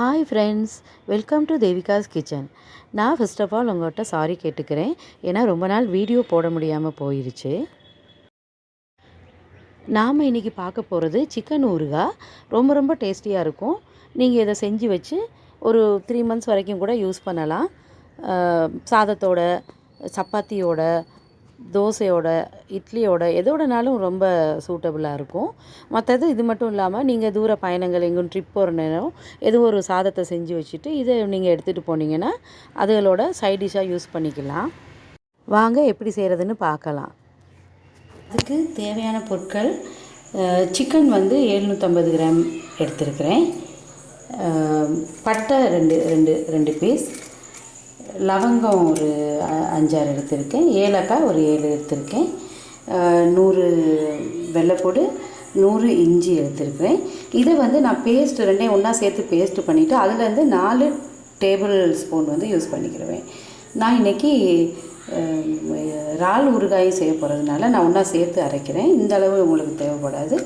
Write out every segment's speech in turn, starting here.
Hi friends welcome to Devika's kitchen நான் first of all உங்கள்கிட்ட sorry கேட்டுக்கிறேன். ஏன்னா ரொம்ப நாள் வீடியோ போட முடியாமல் போயிடுச்சு நாம் இன்றைக்கி பார்க்க போகிறது சிக்கன் ஊறுகாய். ரொம்ப ரொம்ப டேஸ்டியாக இருக்கும். நீங்கள் இதை செஞ்சு வச்சு ஒரு த்ரீ மந்த்ஸ் வரைக்கும் கூட யூஸ் பண்ணலாம். சாதத்தோட சப்பாத்தியோட தோசையோட இட்லியோட எதோடனாலும் ரொம்ப சூட்டபுளாக இருக்கும். மற்றது இது மட்டும் இல்லாமல் நீங்கள் தூர பயணங்கள் எங்கும் ட்ரிப் போகிற நேரம் எது ஒரு சாதத்தை செஞ்சு வச்சுட்டு இதை நீங்கள் எடுத்துகிட்டு போனீங்கன்னா அதுகளோட சைட் டிஷ்ஷாக யூஸ் பண்ணிக்கலாம். வாங்க எப்படி செய்கிறதுன்னு பார்க்கலாம். அதுக்கு தேவையான பொருட்கள் சிக்கன் வந்து எழுநூற்றம்பது கிராம் எடுத்திருக்கிறேன். பட்டை ரெண்டு ரெண்டு ரெண்டு பீஸ் லவங்கம் ஒரு அஞ்சாறு எடுத்திருக்கேன். ஏலக்காய் ஒரு ஏழு எடுத்திருக்கேன். நூறு வெள்ளைப்பூடு நூறு இஞ்சி எடுத்திருக்கிறேன். இதை வந்து நான் பேஸ்ட் ரெண்டையும் ஒன்றா சேர்த்து பேஸ்ட் பண்ணிவிட்டு அதுலேருந்து நாலு டேபிள் ஸ்பூன் வந்து யூஸ் பண்ணிக்கிடுவேன் நான் இன்றைக்கி இறால் ஊறுகாயும் செய்ய போகிறதுனால நான் ஒன்றா சேர்த்து அரைக்கிறேன். இந்த அளவு உங்களுக்கு தேவைப்படாது.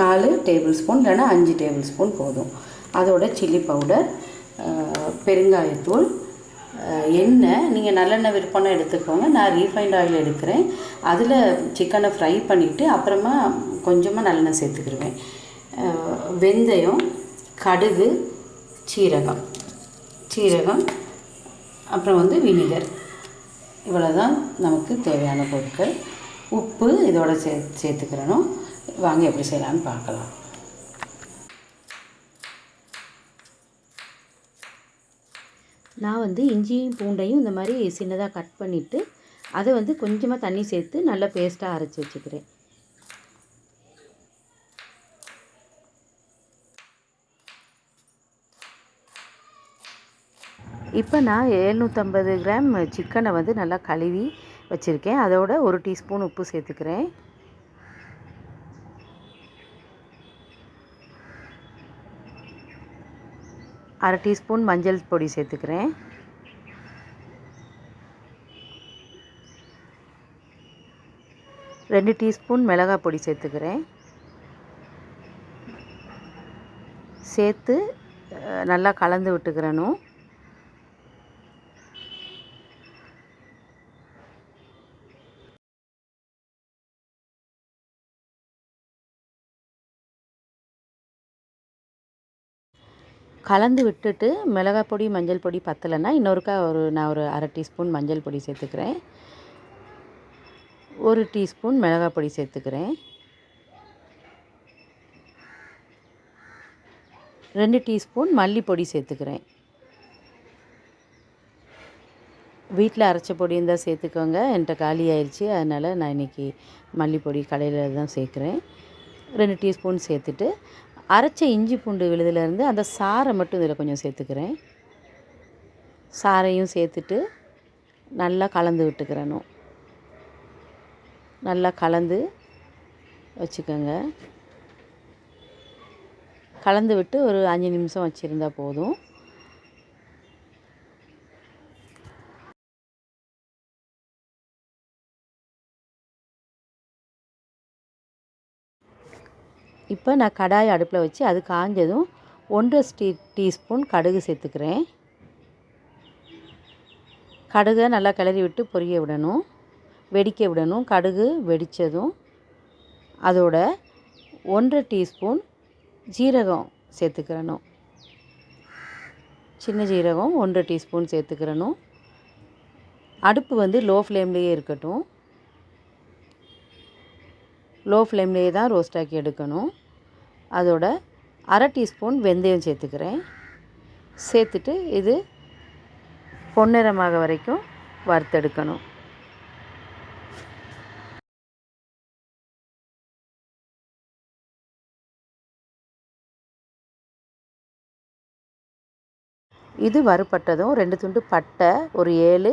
நாலு டேபிள் ஸ்பூன் இல்லைன்னா அஞ்சு டேபிள் ஸ்பூன் போதும். அதோட சில்லி பவுடர் பெருங்காயத்தூள் எண்ணெய் நீங்கள் நல்லெண்ணெய் விற்பனை எடுத்துக்கோங்க. நான் ரீஃபைண்ட் ஆயில் எடுக்கிறேன். அதில் சிக்கனை ஃப்ரை பண்ணிவிட்டு அப்புறமா கொஞ்சமாக நல்லெண்ணெய் சேர்த்துக்கிடுவேன் வெந்தயம் கடுகு சீரகம். சீரகம் அப்புறம் வந்து வினிகர். இவ்வளோ தான் நமக்கு தேவையான பொருட்கள். உப்பு இதோட சே சேர்த்துக்கிறணும். வாங்க எப்படி செய்யலாம்னு பார்க்கலாம். நான் வந்து இஞ்சியும் பூண்டையும் இந்த மாதிரி சின்னதாக கட் பண்ணிவிட்டு அதை வந்து கொஞ்சமாக தண்ணி சேர்த்து நல்லா பேஸ்ட்டாக அரைச்சி வச்சுக்கிறேன். இப்போ நான் எழுநூற்றம்பது கிராம் சிக்கனை வந்து நல்லா கழுவி வச்சுருக்கேன். அதோட ஒரு டீஸ்பூன் உப்பு சேர்த்துக்கிறேன். அரை டீஸ்பூன் மஞ்சள் பொடி சேர்த்துக்கிறேன். ரெண்டு டீஸ்பூன் மிளகாய் பொடி சேர்த்துக்கிறேன். சேர்த்து நல்லா கலந்து விட்டுக்கிறணும். கலந்து விட்டுட்டு மிளகாய் பொடி மஞ்சள் பொடி பத்தலைன்னா இன்னொருக்கா ஒரு நான் ஒரு அரை டீஸ்பூன் மஞ்சள் பொடி சேர்த்துக்கிறேன். ஒரு டீஸ்பூன் மிளகாய் பொடி சேர்த்துக்கிறேன். ரெண்டு டீஸ்பூன் மல்லிப்பொடி சேர்த்துக்கிறேன். வீட்டில் அரைச்ச பொடி இருந்தால் சேர்த்துக்கோங்க. என்கிட்ட காலி ஆயிடுச்சு அதனால் நான் இன்றைக்கி மல்லிப்பொடி கடையில் தான் சேர்க்குறேன். ரெண்டு டீஸ்பூன் சேர்த்துட்டு அரைச்ச இஞ்சி பூண்டு விழுதுலேருந்து அந்த சாறை மட்டும் இதில் கொஞ்சம் சேர்த்துக்கிறேன். சாறையும் சேர்த்துட்டு நல்லா கலந்து விட்டுக்கிறணும். நல்லா கலந்து வச்சுக்கோங்க. கலந்து விட்டு ஒரு அஞ்சு நிமிஷம் வச்சுருந்தா போதும். இப்போ நான் கடாய் அடுப்பில் வச்சு அது காஞ்சதும் ஒன்றரை டீ டீஸ்பூன் கடுகு சேர்த்துக்கிறேன். கடுகை நல்லா கிளறி விட்டு பொரிய விடணும் வெடிக்க விடணும். கடுகு வெடித்ததும் அதோட ஒன்றரை டீஸ்பூன் ஜீரகம் சேர்த்துக்கிறணும். சின்ன ஜீரகம் ஒன்றரை டீஸ்பூன் சேர்த்துக்கிறணும். அடுப்பு வந்து லோ ஃப்ளேம்லேயே இருக்கட்டும். லோ ஃப்ளேம்லேயே தான் ரோஸ்ட் ஆக்கி எடுக்கணும். அதோட அரை டீஸ்பூன் வெந்தயம் சேர்த்துக்கிறேன். சேர்த்துட்டு இது பொன்னிறமாக வரைக்கும் வறுத்தெடுக்கணும். இது வறுப்பட்டதும் ரெண்டு துண்டு பட்டை ஒரு ஏழு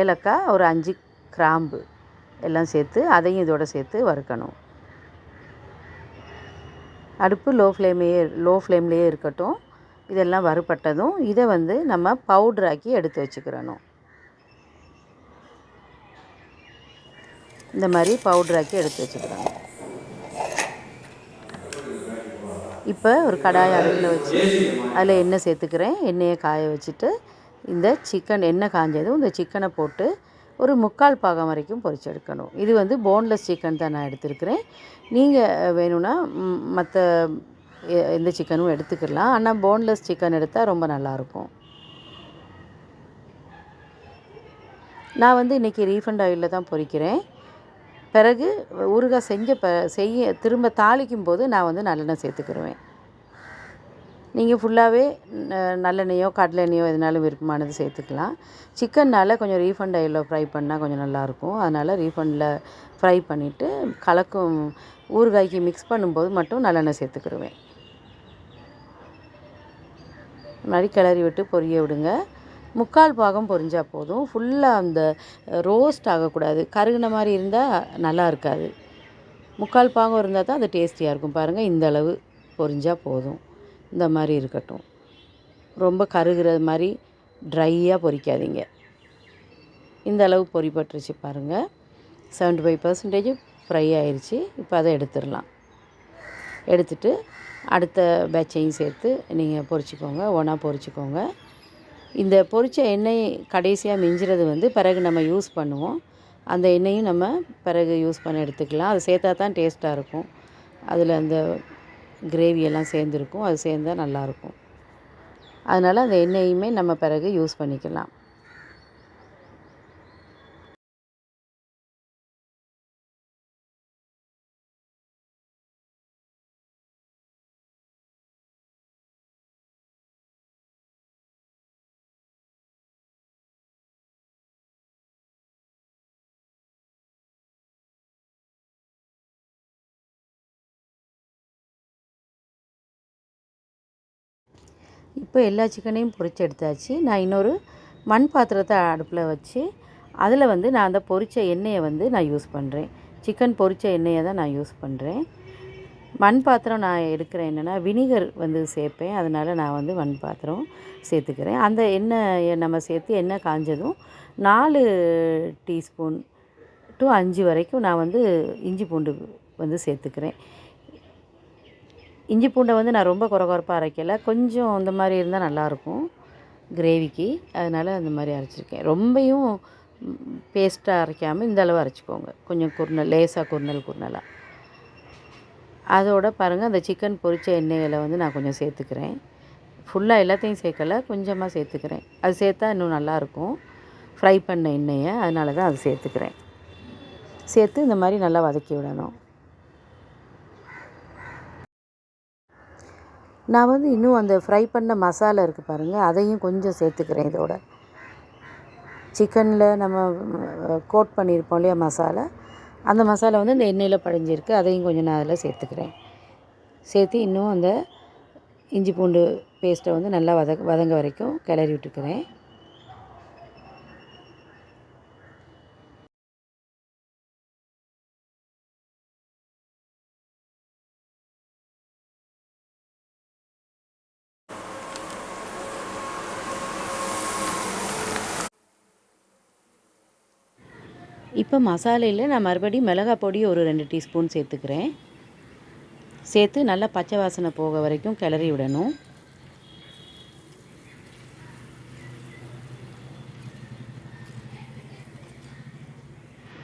ஏலக்காய் ஒரு அஞ்சு கிராம்பு. எல்லாம் சேர்த்து அதையும் இதோட சேர்த்து வறுக்கணும். அடுப்பு லோ ஃப்ளேமையே லோ ஃப்ளேம்லேயே இருக்கட்டும். இதெல்லாம் வறுபட்டதும் இதை வந்து நம்ம பவுட்ராக்கி எடுத்து வச்சுக்கிறணும். இந்த மாதிரி பவுட்ராக்கி எடுத்து வச்சுக்கிறணும். இப்போ ஒரு கடாய் அடுப்பில் வச்சு அதில் எண்ணெய் சேர்த்துக்கிறேன். எண்ணெயை காய வச்சுட்டு இந்த சிக்கன் எண்ணெய் காஞ்சதும் இந்த சிக்கனை போட்டு ஒரு முக்கால் பாகம் வரைக்கும் பொரிச்செடுக்கணும் இது வந்து போன்லெஸ் சிக்கன் தான் நான் எடுத்திருக்கிறேன். நீங்கள் வேணும்னா மற்ற எந்த சிக்கனும் எடுத்துக்கலாம். ஆனால் போன்லெஸ் சிக்கன் எடுத்தால் ரொம்ப நல்லாயிருக்கும். நான் வந்து இன்றைக்கி ரீஃபண்ட் ஆயிலில் தான் பொரிக்கிறேன் பிறகு ஊறுகாய் செஞ்ச ப செய்ய திரும்ப தாளிக்கும் போது நான் வந்து நல்லெண்ணெய் சேர்த்துக்கிடுவேன் நீங்கள் ஃபுல்லாகவே நல்லெண்ணெயோ கடலெண்ணெயோ எதுனாலும் விருப்பமானது சேர்த்துக்கலாம். சிக்கன்னால் கொஞ்சம் ரீஃபண்ட் ஆயிலில் ஃப்ரை பண்ணால் கொஞ்சம் நல்லாயிருக்கும். அதனால் ரீஃபண்டில் ஃப்ரை பண்ணிவிட்டு கலக்கும் ஊறுகாய்க்கு மிக்ஸ் பண்ணும்போது மட்டும் நல்லெண்ணெய் சேர்த்துக்கிடுவேன். இது மாதிரி கிளறி விட்டு பொரிய விடுங்க. முக்கால் பாகம் பொரிஞ்சால் போதும். ஃபுல்லாக அந்த ரோஸ்ட் ஆகக்கூடாது. கருகின மாதிரி இருந்தால் நல்லா இருக்காது. முக்கால் பாகம் இருந்தால் தான் அது டேஸ்டியாக இருக்கும். பாருங்கள் இந்த அளவு பொரிஞ்சால் போதும். இந்த மாதிரி இருக்கட்டும். ரொம்ப கருகிறது மாதிரி ட்ரையாக பொரிக்காதீங்க இந்த அளவு பொறிப்பட்டுருச்சு பாருங்கள் செவன்ட்டி ஃபைவ் பர்சன்டேஜ் ஃப்ரை ஆயிடுச்சு இப்போ அதை எடுத்துடலாம். எடுத்துட்டு அடுத்த பேட்சையும் சேர்த்து நீங்கள் பொரிச்சிக்கோங்க ஒன்றா பொரிச்சிக்கோங்க இந்த பொரித்த எண்ணெய் கடைசியாக மிஞ்சுறது வந்து பிறகு நம்ம யூஸ் பண்ணுவோம். அந்த எண்ணெயும் நம்ம பிறகு யூஸ் பண்ண எடுத்துக்கலாம். அது சேர்த்தா தான் டேஸ்ட்டாக இருக்கும். அதில் அந்த கிரேவி எல்லாம் சேர்ந்துருக்கும். அது சேர்ந்தால் நல்லாயிருக்கும். அதனால் அந்த எண்ணெயுமே நம்ம பிறகு யூஸ் பண்ணிக்கலாம். இப்போ எல்லா சிக்கனையும் பொறிச்சு எடுத்தாச்சு. நான் இன்னொரு மண் பாத்திரத்தை அடுப்பில் வச்சு அதில் வந்து நான் அந்த பொரித்த எண்ணெயை வந்து நான் யூஸ் பண்ணுறேன். சிக்கன் பொரித்த எண்ணெயை தான் நான் யூஸ் பண்ணுறேன். மண் பாத்திரம் நான் எடுக்கிறேன் என்னென்னா வினிகர் வந்து சேர்ப்பேன். அதனால் நான் வந்து மண் பாத்திரம் சேர்த்துக்கிறேன். அந்த எண்ணெய் நம்ம சேர்த்து எண்ணெய் காஞ்சதும் நாலு டீஸ்பூன் டு அஞ்சு வரைக்கும் நான் வந்து இஞ்சி பூண்டு வந்து சேர்த்துக்கிறேன். இஞ்சி பூண்டை வந்து நான் ரொம்ப குறை குறைப்பாக அரைக்கலை. கொஞ்சம் இந்த மாதிரி இருந்தால் நல்லாயிருக்கும் கிரேவிக்கு அதனால் அந்த மாதிரி அரைச்சிருக்கேன். ரொம்பையும் பேஸ்ட்டாக அரைக்காமல் இந்த அளவு அரைச்சிக்கோங்க. கொஞ்சம் குருணல் லேசாக குருணல் குருணலாக அதோட பாருங்கள் அந்த சிக்கன் பொரித்த எண்ணெயில் வந்து நான் கொஞ்சம் சேர்த்துக்கிறேன். ஃபுல்லாக எல்லாத்தையும் சேர்க்கலை கொஞ்சமாக சேர்த்துக்கிறேன். அது சேர்த்தா இன்னும் நல்லாயிருக்கும் ஃப்ரை பண்ண எண்ணெயை அதனால தான் அது சேர்த்துக்கிறேன். சேர்த்து இந்த மாதிரி நல்லா வதக்கி விடணும். நான் வந்து இன்னும் அந்த ஃப்ரை பண்ண மசாலா இருக்குது பாருங்கள் அதையும் கொஞ்சம் சேர்த்துக்கிறேன் இதோட. சிக்கனில் நம்ம கோட் பண்ணியிருப்போம் இல்லையா மசாலா அந்த மசாலா வந்து இந்த எண்ணெயில் பழஞ்சிருக்கு அதையும் கொஞ்சம் நான் அதில் சேர்த்துக்கிறேன். சேர்த்து இன்னும் அந்த இஞ்சி பூண்டு பேஸ்ட்டை வந்து நல்லா வத வதங்க வரைக்கும் கிளறி விட்டுக்கிறேன். இப்போ மசாலையில் நான் மறுபடியும் மிளகாய் பொடி ஒரு ரெண்டு டீஸ்பூன் சேர்த்துக்கிறேன். சேர்த்து நல்லா பச்சை வாசனை போக வரைக்கும் கிளறி விடணும்.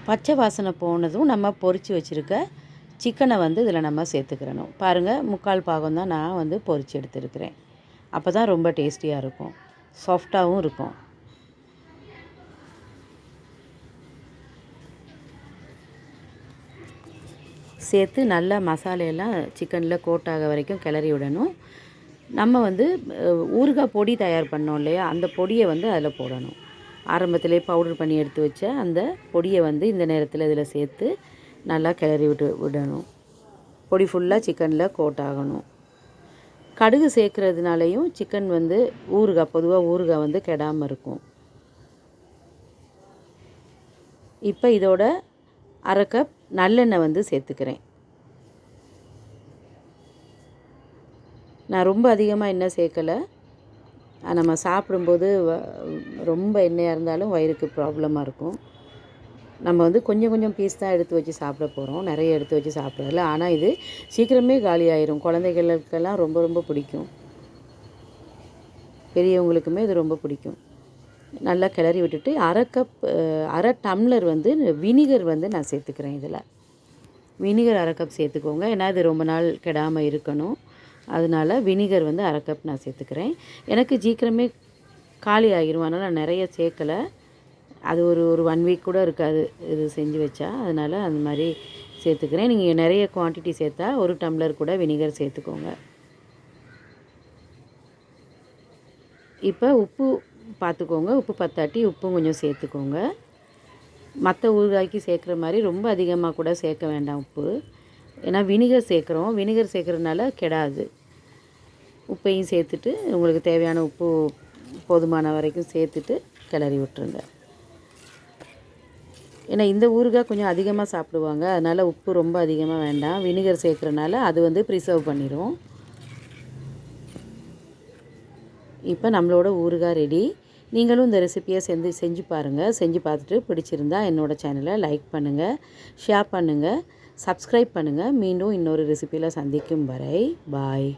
பச்சை வாசனை போனதும் நம்ம பொரித்து வச்சுருக்க சிக்கனை வந்து இதில் நம்ம சேர்த்துக்கிறணும். பாருங்கள் முக்கால் பாகம் தான் நான் வந்து பொரித்து எடுத்துருக்கிறேன். அப்போ தான் ரொம்ப டேஸ்டியாக இருக்கும். சாஃப்டாகவும் இருக்கும். சேர்த்து நல்லா மசாலையெல்லாம் சிக்கனில் கோட் ஆக வரைக்கும் கிளறி விடணும். நம்ம வந்து ஊறுகாய் பொடி தயார் பண்ணோம் இல்லையா? அந்த பொடியை வந்து அதில் போடணும். ஆரம்பத்திலே பவுடர் பண்ணி எடுத்து வச்ச அந்த பொடியை வந்து இந்த நேரத்தில் இதில் சேர்த்து நல்லா கிளறி விட்டு விடணும். பொடி ஃபுல்லாக சிக்கனில் கோட் ஆகணும் கடுகு சேர்க்குறதுனாலையும் சிக்கன் வந்து ஊறுகாய் பொதுவாக ஊறுகாய் வந்து கெடாமல் இருக்கும். இப்போ இதோட அரை கப் நல்லெண்ணெய் வந்து சேர்த்துக்கிறேன். நான் ரொம்ப அதிகமாக எண்ணெய் சேர்க்கலை. நம்ம சாப்பிடும்போது ரொம்ப எண்ணெயாக இருந்தாலும் வயிறுக்கு ப்ராப்ளமாக இருக்கும். நம்ம வந்து கொஞ்சம் கொஞ்சம் பீஸ் தான் எடுத்து வச்சு சாப்பிட போகிறோம் நிறைய எடுத்து வச்சு சாப்பிட்றதில்ல ஆனால் இது சீக்கிரமே காலி ஆயிரும். குழந்தைகளுக்கெல்லாம் ரொம்ப ரொம்ப பிடிக்கும். பெரியவங்களுக்குமே இது ரொம்ப பிடிக்கும். நல்லா கிளறி விட்டுட்டு அரை கப் அரை டம்ளர் வந்து வினிகர் வந்து நான் சேர்த்துக்கிறேன் இதில். வினிகர் அரை கப் சேர்த்துக்கோங்க. ஏன்னா இது ரொம்ப நாள் கெடாமல் இருக்கணும். அதனால வினிகர் வந்து அரை கப் நான் சேர்த்துக்கிறேன். எனக்கு சீக்கிரமே காலி ஆகிரும். அதனால் நான் நிறைய சேர்க்கலை. அது ஒரு ஒரு ஒன் வீக் கூட இருக்காது இது செஞ்சு வச்சா. அதனால் அந்த மாதிரி சேர்த்துக்கிறேன். நீங்கள் நிறைய குவான்டிட்டி சேர்த்தா ஒரு டம்ளர் கூட வினிகர் சேர்த்துக்கோங்க. இப்போ உப்பு பார்த்துக்கோங்க. உப்பு பத்தாட்டி உப்பும் கொஞ்சம் சேர்த்துக்கோங்க. மற்ற ஊறுகாய்க்கு சேர்க்குற மாதிரி ரொம்ப அதிகமாக கூட சேர்க்க வேண்டாம் உப்பு. ஏன்னா வினிகர் சேர்க்குறோம். வினிகர் சேர்க்குறதுனால கெடாது. உப்பையும் சேர்த்துட்டு உங்களுக்கு தேவையான உப்பு போதுமான வரைக்கும் சேர்த்துட்டு கிளறி விட்டுருங்க. ஏன்னா இந்த ஊறுகாய் கொஞ்சம் அதிகமாக சாப்பிடுவாங்க. அதனால் உப்பு ரொம்ப அதிகமாக வேண்டாம். வினிகர் சேர்க்குறனால அது வந்து ப்ரிசர்வ் பண்ணிடும் இப்போ நம்மளோட ஊறுகாய் ரெடி நீங்களும் இந்த ரெசிப்பியை செஞ்சு செஞ்சு பாருங்கள் செஞ்சு பார்த்துட்டு பிடிச்சிருந்தா என்னோடய சேனலை லைக் பண்ணுங்கள் ஷேர் பண்ணுங்கள் சப்ஸ்கிரைப் பண்ணுங்கள் மீண்டும் இன்னொரு ரெசிப்பியில் சந்திக்கும் வரை பாய்